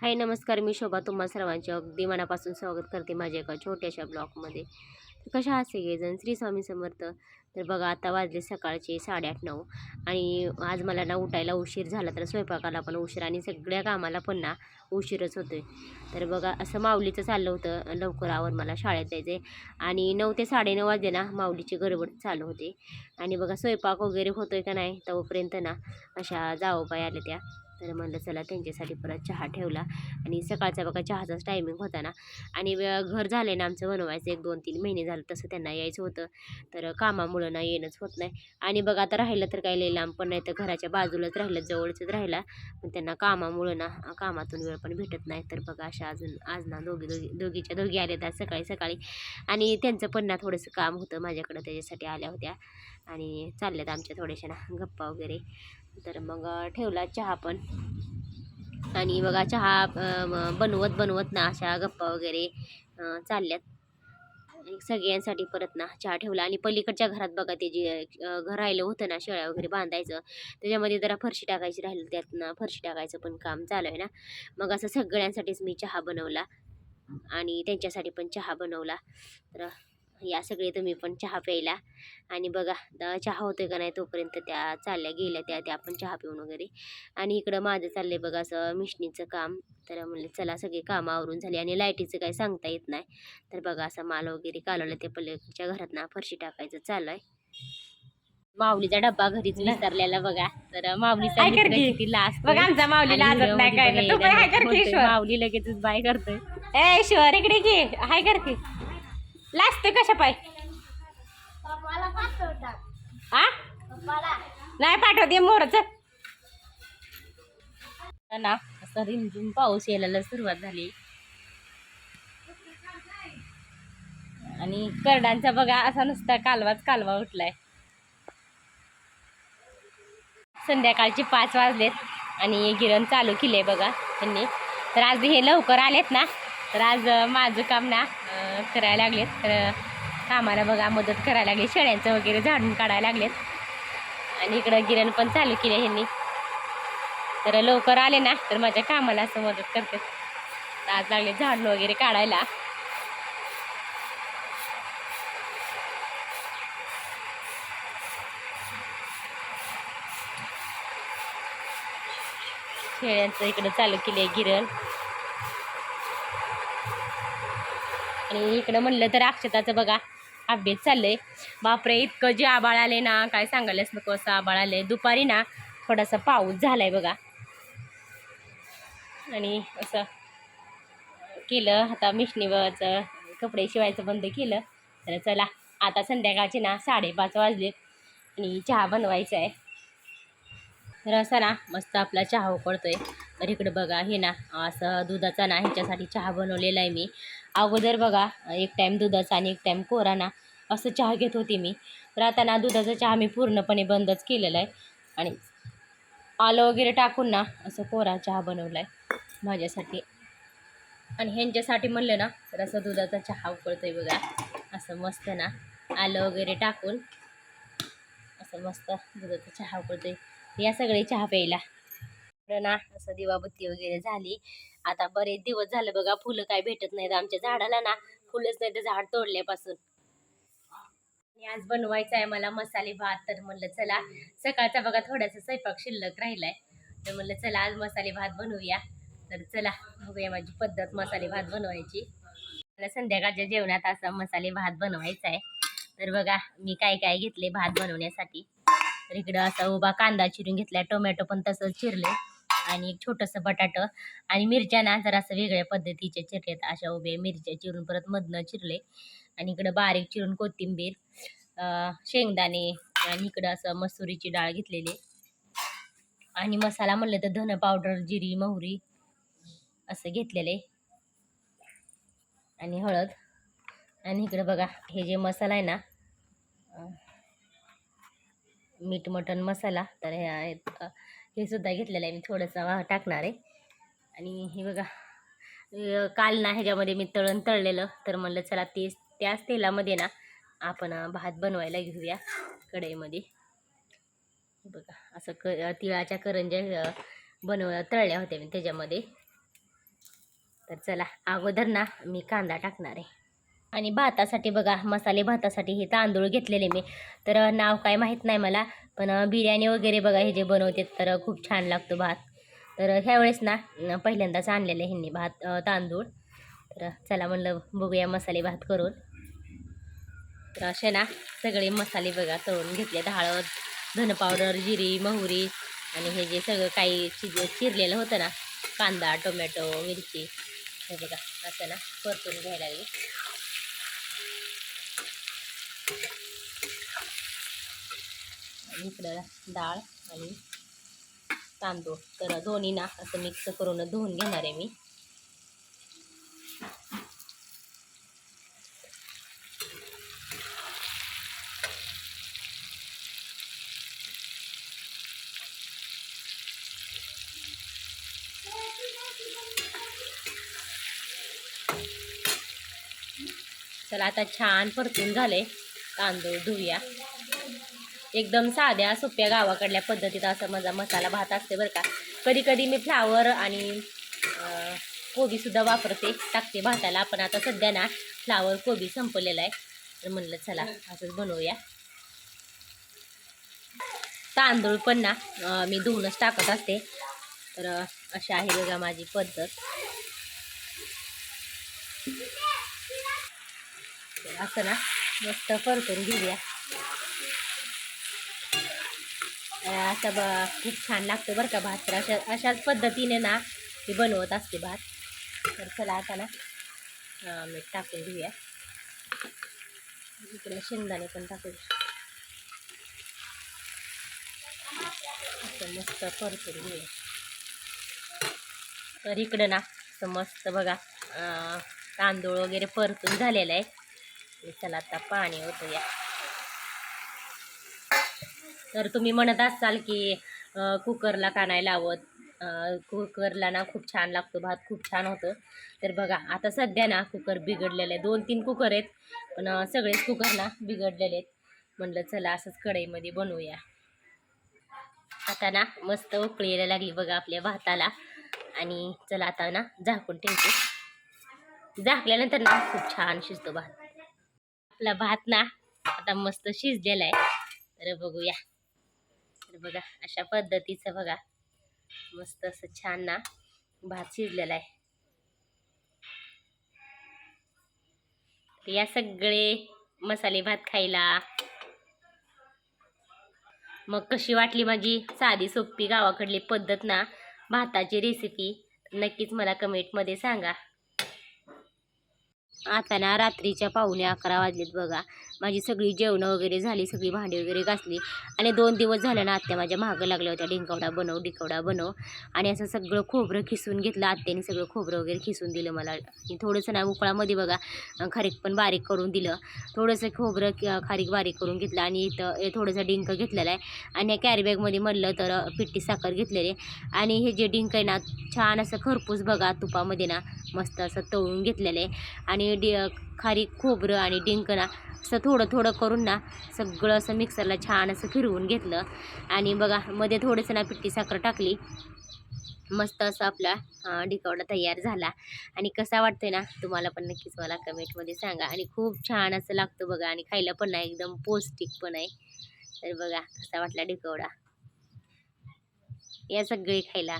हाय नमस्कार. मी शोभा. तुम्हा सर्वांचे अगदी मनापासून स्वागत करते माझ्या एका छोट्याशा ब्लॉगमध्ये. तर कशा आहात सगळेजण? श्री स्वामी समर्थ. तर बघा आता वाजले सकाळचे साडेआठ नऊ आणि आज मला ना उठायला उशीर झाला तर स्वयंपाकाला पण उशीर आणि सगळ्या कामाला पण ना उशीरच होतोय. तर बघा असं माऊलीचं चाललं होतं. लवकर आवर मला शाळेत जायचं आहे आणि नऊ ते साडेनऊ वाजले ना माऊलीची गडबड चालू होते. आणि बघा स्वयंपाक वगैरे होतोय का नाही तोपर्यंत ना अशा जावबाई आल्या त्या. तर म्हणलं चला त्यांच्यासाठी परत चहा ठेवला. आणि सकाळचा बघा चहाचाच टायमिंग होता ना. आणि घर झालं ना आमचं बनवायचं. एक दोन तीन महिने झालं तसं त्यांना यायचं होतं. तर कामामुळं ना येणंच होत नाही. आणि बघा आता राहिलं तर काही लई लांब पण नाही. तर घराच्या बाजूलाच राहिलं जवळच राहिला. पण त्यांना कामामुळं ना कामातून वेळ पण भेटत नाही. तर बघा अशा अजून आज ना दोघी दोघी दोघीच्या दोघी आल्या त्या सकाळी सकाळी. आणि त्यांचं पण ना थोडंसं काम होतं. माझ्याकडं त्याच्यासाठी आल्या होत्या. आणि चालल्यात आमच्या थोड्याशा ना गप्पा वगैरे. तर मग ठेवला चहा पण. आणि बघा चहा बनवत बनवत ना अशा गप्पा वगैरे चालल्यात. सगळ्यांसाठी परत ना चहा ठेवला. आणि पलीकडच्या घरात बघा ते जे घर राहिलं होतं ना शेळ्या वगैरे बांधायचं त्याच्यामध्ये जरा फरशी टाकायची राहिली त्यात ना फरशी टाकायचं पण काम चालू आहे ना. मग असं सगळ्यांसाठीच मी चहा बनवला. आणि त्यांच्यासाठी पण चहा बनवला. तर या सगळे तुम्ही पण चहा प्यायला. आणि बघा द- चहा होतोय का नाही तोपर्यंत त्या चालल्या गेल्या त्या त्या पण चहा पिऊन वगैरे. आणि इकडं माझं चाललंय बघा असं मिशनीचं काम. तर म्हणले चला सगळे कामं आवरून झाली. आणि लाईटीचं काही सांगता येत नाही. तर बघा असं माल वगैरे कालवलं ते पल्लेच्या घरात ना फरशी टाकायचं चालू आहे. माऊलीचा डब्बा घरीच विसरलेला बघा. तर माऊली काय करते? किती लास्ट बघ आमचा माऊली लाजत नाही काय माऊली लगेचच बाय करतोय. ए ईश्वर इकडे की. हाय कर की लाजते कशा पाय? हा नाही पाठवते मोरच. ना असं रिमझिम पाऊस यायला सुरुवात झाली. आणि करडांचा बघा असा नुसता कालवाच कालवा उठलाय. संध्याकाळचे पाच वाजलेत आणि गिरण चालू केले बघा त्यांनी. तर आज हे लवकर आलेत ना तर आज माझं काम ना करायला लागलेत. तर कामाला बघा मदत करायला लागली. शेळ्यांचं वगैरे झाडून काढायला लागलेत. आणि इकडं गिरण पण चालू केले ह्यांनी. तर लवकर आले ना तर माझ्या कामाला असं मदत करते आज लागले झाडून वगैरे काढायला. शेळ्यांचं इकडं चालू केलं आहे गिरण. आणि इकडं म्हणलं तर अक्षताचं बघा अभ्यास चाललंय. बापरे इतकं जे आबाळ आले ना काय सांगायलाच नको असं आबाळ आलंय. दुपारी ना थोडासा पाऊस झालाय बघा. आणि असं केलं आता मिशनीवरचं कपडे शिवायचं बंद केलं. तर चला आता संध्याकाळचे ना साडेपाच वाजलेत. आणि चहा बनवायचा आहे तर असा ना मस्त आपला चहा उकळतोय. तर इकडं बघा हे ना असं दुधाचा ना ह्याच्यासाठी चहा बनवलेला आहे मी. अगोदर बघा एक टाईम दुधाचा आणि एक टाईम कोरा ना असं चहा घेत होती मी. तर आता ना दुधाचा चहा मी पूर्णपणे बंदच केलेला आहे. आणि आलं वगैरे टाकून ना असं कोरा चहा बनवला आहे माझ्यासाठी. आणि ह्यांच्यासाठी म्हणलं ना तर असं दुधाचा चहा उकळतोय बघा. असं मस्त ना आलं वगैरे टाकून असं मस्त दुधाचा चहा उकळतोय. या सगळे चहा प्यायला. ना असं दिवाबत्ती वगैरे झाली. आता बरेच दिवस झाले बघा फुलं काय भेटत नाहीत आमच्या झाडाला ना. फुलंच नाही तर झाड तोडल्यापासून. आणि आज बनवायचं आहे मला मसाले भात. तर म्हणलं चला सकाळचा बघा थोडासा स्वयंपाक शिल्लक राहिलाय. तर म्हणलं चला आज मसाले भात बनवूया. तर चला बघूया माझी पद्धत मसाले भात बनवायची. मला संध्याकाळच्या जेवणात असा मसाले भात बनवायचा आहे तर बघा मी काय काय घेतले भात बनवण्यासाठी. तर इकडं असा उभा कांदा चिरून घेतलाय टोमॅटो पण तसंच चिरले आणि एक छोटंसं बटाटं आणि मिरच्या ना जरा असं वेगळ्या पद्धतीचे चिरलेत. अशा उभ्या मिरच्या चिरून परत मधनं चिरले. आणि इकडं बारीक चिरून कोथिंबीर शेंगदाणे आणि इकडं असं मसुरीची डाळ घेतलेली. आणि मसाला म्हणलं तर धन पावडर जिरी मोहरी असं घेतलेले. आणि हळद. आणि इकडं बघा हे जे मसाला आहे ना मीठ मटण मसाला तर हे आहेत हे सुद्धा घेतलेलं आहे मी थोडंसं टाकणार आहे. आणि हे बघा काल ना ह्याच्यामध्ये मी तळण तळलेलं. तर म्हणलं चला तेच त्याच तेलामध्ये ना आपण भात बनवायला घेऊया कढईमध्ये. बघा असं क तिळाच्या करंज्या बनव तळल्या होत्या मी त्याच्यामध्ये. तर चला अगोदर ना मी कांदा टाकणार आहे. आणि भातासाठी बघा मसाले भातासाठी हे तांदूळ घेतलेले मी. तर नाव काय माहीत नाही मला पण बिर्याणी वगैरे बघा हे जे बनवते तर खूप छान लागतो भात. तर ह्यावेळेस ना पहिल्यांदाच आणलेलं ह्यांनी भात तांदूळ. तर चला म्हणलं बघूया मसाले भात करून. तर असे ना सगळे मसाले बघा तळून घेतले हळद धन पावडर जिरी मोहरी आणि हे जे सगळं काही चिज चिरलेलं होतं ना कांदा टोमॅटो मिरची हे बघा असं ना परतून घ्यायला लागले. इकडं डाळ आणि तांदूळ. तर दोन्ही ना असं मिक्स करून धुवून घेणार आहे मी. चला आता छान परतून झाले तांदूळ धुवूया. एकदम साध्या सोप्या गावाकडल्या पद्धतीत असं माझा मसाला भात असते बरं का. कधी कधी मी फ्लावर आणि कोबीसुद्धा वापरते टाकते भाताला. पण आता सध्या ना फ्लावर कोबी संपलेला आहे. तर म्हणलं चला असंच बनवूया. तांदूळ पण ना मी धुवूनच टाकत असते. तर अशी आहे बघा माझी पद्धत. असं ना मस्त परतून घेऊया. असं ब खूप छान लागतं बरं का भात. तर अशा अशाच पद्धतीने ना मी बनवत असते भात. तर चला आता ना मीठ टाकून घेऊया. इकडे शेंगदाणे पण टाकू असं मस्त परतून घेऊया. तर इकडं ना असं मस्त बघा तांदूळ वगैरे परतून झालेलं आहे. चला आता पाणी होतं या तर तुम्ही म्हणत असाल की कुकरला का नाही लावत? कुकरला ना खूप छान लागतो भात खूप छान होतो. तर बघा आता सध्या ना कुकर बिघडलेले आहे दोन तीन कुकर आहेत पण सगळेच कुकर ना बिघडलेले आहेत. म्हणलं चला असंच कढईमध्ये बनवूया. आता ना मस्त उकळी यायला लागली बघा आपल्या भाताला. आणि चला आता ना झाकून ठेवते. झाकल्यानंतर ना खूप छान शिजतो भात. आपला भात ना आता मस्त शिजलेला आहे. तर बघूया. तर बघा अशा पद्धतीचं बघा. मस्त असं छान ना भात शिजलेला आहे. या सगळे मसाले भात खायला. मग कशी वाटली माझी? साधी सोपी गावाकडली पद्धत ना भाताची रेसिपी नक्कीच मला कमेंटमध्ये सांगा. आता ना रात्रीच्या पावणे अकरा वाजलेत बघा. माझी सगळी जेवणं वगैरे झाली सगळी भांडी वगैरे घासली. आणि दोन दिवस झाले ना आत्या माझ्या मागं लागल्या होत्या डिंकवडा बनव डिंकवडा बनव. आणि असं सगळं खोबरं खिसून घेतलं आत्याने सगळं खोबरं वगैरे खिसून दिलं मला. थोडंसं ना उकळामध्ये बघा खारीक पण बारीक करून दिलं. थोडंसं खोबरं खारीक बारीक करून घेतलं आणि इथं थोडंसं डिंक घेतलेला आहे. आणि कॅरीबॅगमध्ये म्हणलं तर पिट्टी साखर घेतलेली आहे. आणि हे जे डिंक आहे ना छान असं खरपूस बघा तुपामध्ये ना मस्त असं तळून घेतलेलं आहे. आणि डि खारीक खोबरं आणि डिंकणा असं थोडं थोडं करून ना सगळं असं मिक्सरला छान असं फिरवून घेतलं. आणि बघा मध्ये थोडंसं ना पिठी साखर टाकली. मस्त असं आपला डिकावडा तयार झाला. आणि कसा वाटतोय ना तुम्हाला पण नक्कीच मला कमेंटमध्ये सांगा. आणि खूप छान असं लागतं बघा आणि खायला पण नाही एकदम पौष्टिक पण आहे. तर बघा कसा वाटला डिकावडा या सगळे खायला.